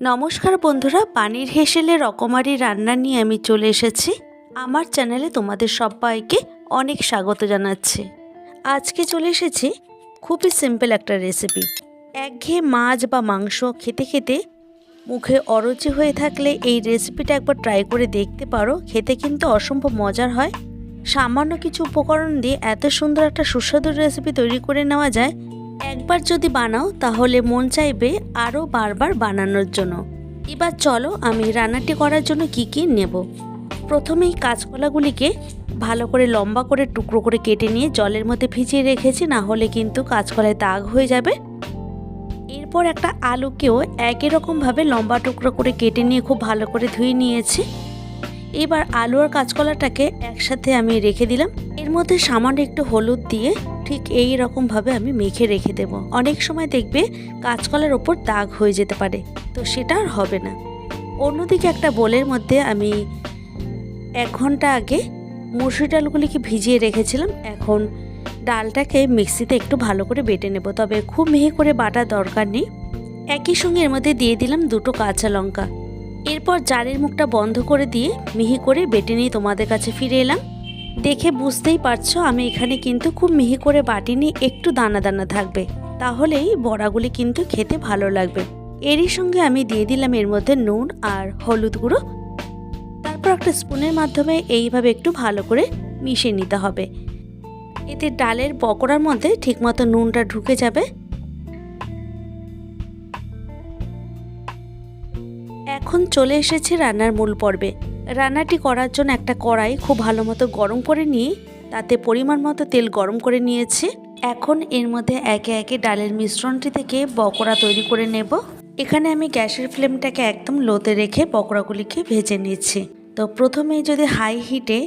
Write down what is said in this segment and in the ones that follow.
নমস্কার বন্ধুরা, পানির হেসেলে রকমারি রান্না নিয়ে আমি চলে এসেছি। আমার চ্যানেলে তোমাদের সবাইকে অনেক স্বাগত জানাচ্ছি। আজকে চলে এসেছি খুবই সিম্পল একটা রেসিপি একঘেয়ে মাছ বা মাংস খেতে খেতে মুখে অরুচি হয়ে থাকলে এই রেসিপিটা একবার ট্রাই করে দেখতে পারো। খেতে কিন্তু অসম্ভব মজার হয়। সামান্য কিছু উপকরণ দিয়ে এত সুন্দর একটা সুস্বাদু রেসিপি তৈরি করে নেওয়া যায় একবার যদি বানাও, তাহলে মন চাইবে আরও বারবার বানানোর জন্য। এবার চলো আমি রান্নাটি করার জন্য কি কি নেব। প্রথমেই কাঁচকলাগুলিকে ভালো করে লম্বা করে টুকরো করে কেটে নিয়ে জলের মধ্যে ভিজিয়ে রেখেছি, না হলে কিন্তু কাঁচকলায় দাগ হয়ে যাবে। এরপর একটা আলুকেও একই রকমভাবে লম্বা টুকরো করে কেটে নিয়ে খুব ভালো করে ধুয়ে নিয়েছি। এবার আলু আর কাঁচকলাটাকে একসাথে আমি রেখে দিলাম। এর মধ্যে সামান্য একটু হলুদ দিয়ে ঠিক এই রকমভাবে আমি মেখে রেখে দেব। অনেক সময় দেখবে কাঁচকলার ওপর দাগ হয়ে যেতে পারে। তো সেটা আর হবে না। অন্যদিকে একটা বোলের মধ্যে আমি এক ঘণ্টা আগে মুসুর ডালগুলিকে ভিজিয়ে রেখেছিলাম। এখন ডালটাকে মিক্সিতে একটু ভালো করে বেটে নেব। তবে খুব মিহি করে বাটার দরকার নেই। একই সঙ্গে এর মধ্যে দিয়ে দিলাম দুটো কাঁচা লঙ্কা। এরপর জারের মুখটা বন্ধ করে দিয়ে মিহি করে বেটে নিয়ে তোমাদের কাছে ফিরে এলাম। দেখে বুঝতেই পারছ, আমি এখানে কিন্তু খুব মিহি করে বাটিনি একটু দানা দানা থাকবে। তাহলেই বড়াগুলি কিন্তু খেতে ভালো লাগবে। এরই সঙ্গে আমি দিয়ে দিলাম এর মধ্যে নুন আর হলুদ গুঁড়ো। তারপর একটা স্পুনের মাধ্যমে এইভাবে একটু ভালো করে মিশিয়ে নিতে হবে। এতে ডালের পকোড়ার মধ্যে ঠিকমতো নুনটা ঢুকে যাবে। এখন চলে এসেছে রান্নার মূল পর্বে। রান্নাটি করার জন্য একটা কড়াই খুব ভালো মতো গরম করে নিয়ে, তাতে পরিমাণ মতো তেল গরম করে নিয়েছি। এখন এর মধ্যে একে একে ডালের মিশ্রণটি থেকে পকোড়া তৈরি করে নেব। এখানে আমি গ্যাসের ফ্লেমটাকে একদম লোতে রেখে পকোড়াগুলিকে ভেজে নিচ্ছি। তো প্রথমে যদি হাই হিটে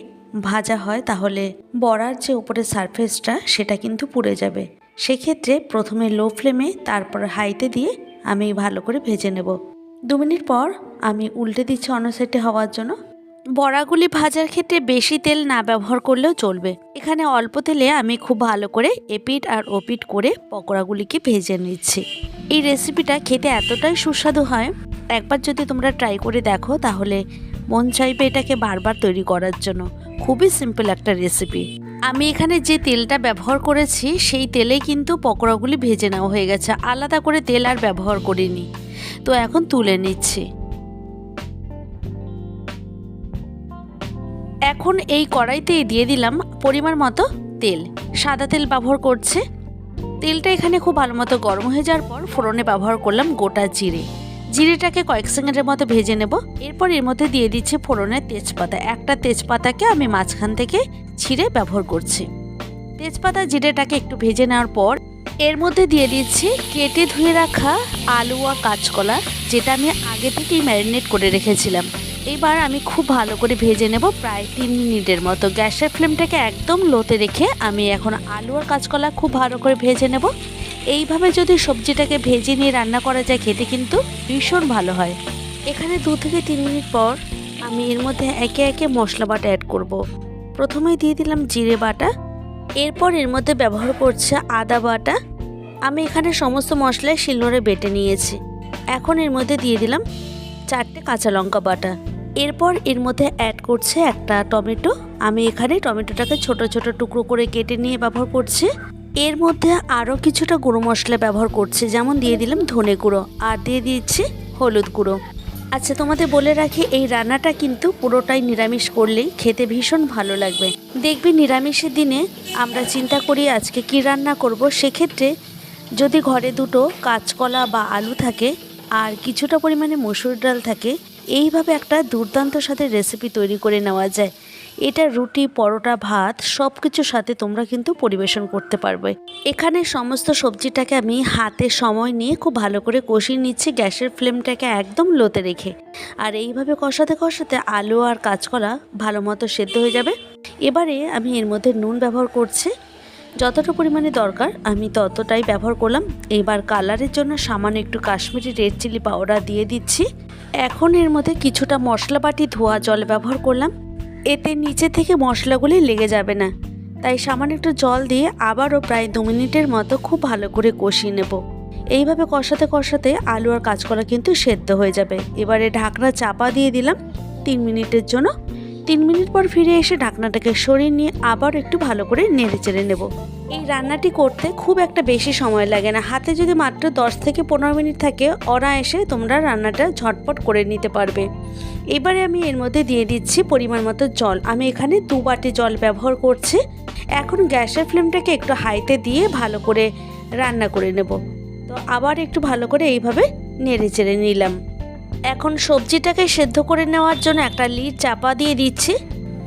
ভাজা হয়, তাহলে বড়ার যে উপরে সারফেসটা, সেটা কিন্তু পুড়ে যাবে। সেক্ষেত্রে প্রথমে লো ফ্লেমে, তারপর হাইতে দিয়ে আমি ভালো করে ভেজে নেব। দু মিনিট পর আমি উল্টে দিচ্ছি অন্য সাইডে হওয়ার জন্য। বড়াগুলি ভাজার ক্ষেত্রে বেশি তেল না ব্যবহার করলেও চলবে। এখানে অল্প তেলে আমি খুব ভালো করে এপিট আর ওপিট করে পকোড়াগুলিকে ভেজে নিচ্ছি। এই রেসিপিটা খেতে এতটাই সুস্বাদু হয়। একবার যদি তোমরা ট্রাই করে দেখো, তাহলে মন চাইবে এটাকে বারবার তৈরি করার জন্য। খুবই সিম্পল একটা রেসিপি। আমি এখানে যে তেলটা ব্যবহার করেছি, সেই তেলে কিন্তু পকোড়াগুলি ভেজে নেওয়া হয়ে গেছে। আলাদা করে তেল আর ব্যবহার করিনি। তো এখন তুলে নিচ্ছি। এখন এই কড়াইতেই দিয়ে দিলাম পরিমাণ মতো তেল। সাদা তেল ব্যবহার করছে। তেলটা এখানে খুব ভালো মতো গরম হয়ে যাওয়ার পর ফোড়নে ব্যবহার করলাম গোটা জিরে। জিরেটাকে কয়েক সেকেন্ডের মতো ভেজে নেব। এরপর এর মধ্যে দিয়ে দিচ্ছে ফোড়নের তেজপাতা। একটা তেজপাতাকে আমি মাঝখান থেকে ছিঁড়ে ব্যবহার করছি। তেজপাতা জিরেটাকে একটু ভেজে নেওয়ার পর এর মধ্যে দিয়ে দিচ্ছি কেটে ধুয়ে রাখা আলু আর কাঁচকলা, যেটা আমি আগে থেকেই ম্যারিনেট করে রেখেছিলাম। এবার আমি খুব ভালো করে ভেজে নেব প্রায় তিন মিনিটের মতো। গ্যাসের ফ্লেমটাকে একদম লোতে রেখে আমি এখন আলু আর কাঁচকলা খুব ভালো করে ভেজে নেব। এইভাবে যদি সবজিটাকে ভেজে নিয়ে রান্না করা যায়, খেতে কিন্তু ভীষণ ভালো হয়। এখানে দু থেকে তিন মিনিট পর আমি এর মধ্যে একে একে মশলা বাটা অ্যাড করব। প্রথমেই দিয়ে দিলাম জিরে বাটা। এরপর এর মধ্যে ব্যবহার করছে আদা বাটা। আমি এখানে সমস্ত মশলায় শিলনোড়ে বেটে নিয়েছি। এখন এর মধ্যে দিয়ে দিলাম চারটে কাঁচা লঙ্কা বাটা। এরপর এর মধ্যে অ্যাড করছে একটা টমেটো। আমি এখানে টমেটোটাকে ছোট ছোট টুকরো করে কেটে নিয়ে ব্যবহার করছি। এর মধ্যে আরও কিছুটা গুঁড়ো মশলা ব্যবহার করছি, যেমন দিয়ে দিলাম ধনে গুঁড়ো আর দিয়ে দিচ্ছি হলুদ গুঁড়ো। আচ্ছা তোমাদের বলে রাখি, এই রান্নাটা কিন্তু পুরোটাই নিরামিষ করলেই খেতে ভীষণ ভালো লাগবে। দেখবি নিরামিষের দিনে আমরা চিন্তা করি আজকে কি রান্না করব। সেক্ষেত্রে যদি ঘরে দুটো কাঁচকলা বা আলু থাকে আর কিছুটা পরিমাণে মসুর ডাল থাকে এইভাবে একটা দুর্দান্ত সাথে রেসিপি তৈরি করে নেওয়া যায়। এটা রুটি, পরোটা, ভাত সব কিছুর সাথে তোমরা কিন্তু পরিবেশন করতে পারবে। এখানে সমস্ত সবজিটাকে আমি হাতে সময় নিয়ে খুব ভালো করে কষিয়ে নিচ্ছি, গ্যাসের ফ্লেমটাকে একদম লোতে রেখে। আর এইভাবে কষাতে কষাতে আলু আর কাঁচকলা ভালো মতো সেদ্ধ হয়ে যাবে। এবারে আমি এর মধ্যে নুন ব্যবহার করছি। যতটা পরিমাণে দরকার, আমি ততটাই ব্যবহার করলাম। এবার কালারের জন্য সামান্য একটু কাশ্মীরি রেড চিলি পাউডার দিয়ে দিচ্ছি। এখন এর মধ্যে কিছুটা মশলা বাটি ধোয়া জল ব্যবহার করলাম। এতে নিচে থেকে মশলাগুলি লেগে যাবে না। তাই সামান্য একটু জল দিয়ে আবারও প্রায় দু মিনিটের মতো খুব ভালো করে কষিয়ে নেব। এইভাবে কষাতে কষাতে আলু আর কাঁচকলা কিন্তু সেদ্ধ হয়ে যাবে। এবারে ঢাকনা চাপা দিয়ে দিলাম। তিন মিনিটের জন্য তিন মিনিট পর ফিরে এসে ঢাকনাটাকে সরিয়ে নিয়ে আবার একটু ভালো করে নেড়ে চেড়ে নেব। এই রান্নাটি করতে খুব একটা বেশি সময় লাগে না। হাতে যদি মাত্র দশ থেকে পনেরো মিনিট থাকে ওরা এসে তোমরা রান্নাটা ঝটপট করে নিতে পারবে। এবারে আমি এর মধ্যে দিয়ে দিচ্ছি পরিমাণ মতো জল। আমি এখানে দু বাটি জল ব্যবহার করছি। এখন গ্যাসের ফ্লেমটাকে একটু হাইতে দিয়ে ভালো করে রান্না করে নেব। তো আবার একটু ভালো করে এইভাবে নেড়ে চেড়ে নিলাম। এখন সবজিটাকে সেদ্ধ করে নেওয়ার জন্য একটা লিড চাপা দিয়ে দিচ্ছি।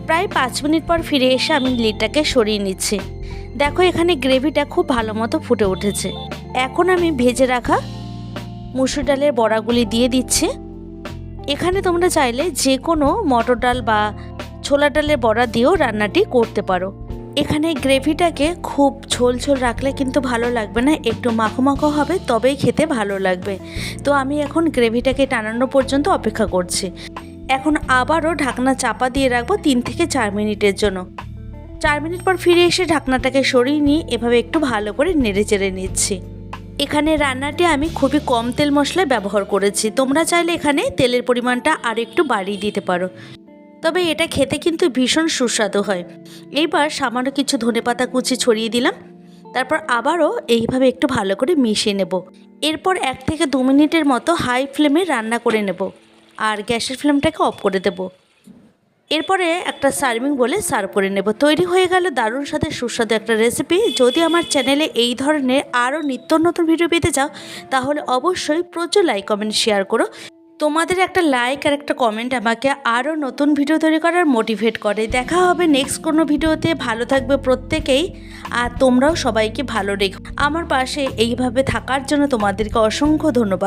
প্রায় পাঁচ মিনিট পর ফিরে এসে আমি লিডটাকে সরিয়ে নিচ্ছি। দেখো এখানে গ্রেভিটা খুব ভালো মতো ফুটে উঠেছে। এখন আমি ভেজে রাখা মুসুর ডালের বড়াগুলি দিয়ে দিচ্ছি। এখানে তোমরা চাইলে যে কোনো মটর ডাল বা ছোলা ডালের বড়া দিয়েও রান্নাটি করতে পারো। এখানে গ্রেভিটাকে খুব ঝোল ঝোল রাখলে কিন্তু ভালো লাগবে না, একটু মাখো মাখো হবে, তবেই খেতে ভালো লাগবে। তো আমি এখন গ্রেভিটাকে টানানো পর্যন্ত অপেক্ষা করছি। এখন আবারও ঢাকনা চাপা দিয়ে রাখব তিন থেকে চার মিনিটের জন্য। চার মিনিট পর ফিরে এসে ঢাকনাটাকে সরিয়ে নিয়ে এভাবে একটু ভালো করে নেড়ে চেড়ে নিচ্ছি। এখানে রান্নাটি আমি খুবই কম তেল মশলা ব্যবহার করেছি। তোমরা চাইলে এখানে তেলের পরিমাণটা আর একটু বাড়িয়ে দিতে পারো। তবে এটা খেতে কিন্তু ভীষণ সুস্বাদু হয়। এইবার সামান্য কিছু ধনেপাতা কুচি ছড়িয়ে দিলাম। তারপর আবারও এইভাবে একটু ভালো করে মিশিয়ে নেব। এরপর এক থেকে দু মিনিটের মতো হাই ফ্লেমে রান্না করে নেব। আর গ্যাসের ফ্লেমটাকে অফ করে দেব। এরপরে একটা সার্ভিং বলে সার্ভ করে নেব। তৈরি হয়ে গেল দারুণ সাথে সুস্বাদু একটা রেসিপি। যদি আমার চ্যানেলে এই ধরনের আরও নিত্য নতুন ভিডিও পেতে চাও, তাহলে অবশ্যই প্রচুর লাইক, কমেন্ট, শেয়ার করো। তোমাদের একটা লাইক আর একটা কমেন্ট আমাকে আরও নতুন ভিডিও তৈরি করার মোটিভেট করে। দেখা হবে নেক্সট কোনো ভিডিওতে ভালো থাকবে প্রত্যেকেই। আর তোমরাও সবাইকে ভালো রেখো। আমার পাশে এইভাবে থাকার জন্য তোমাদেরকে অসংখ্য ধন্যবাদ।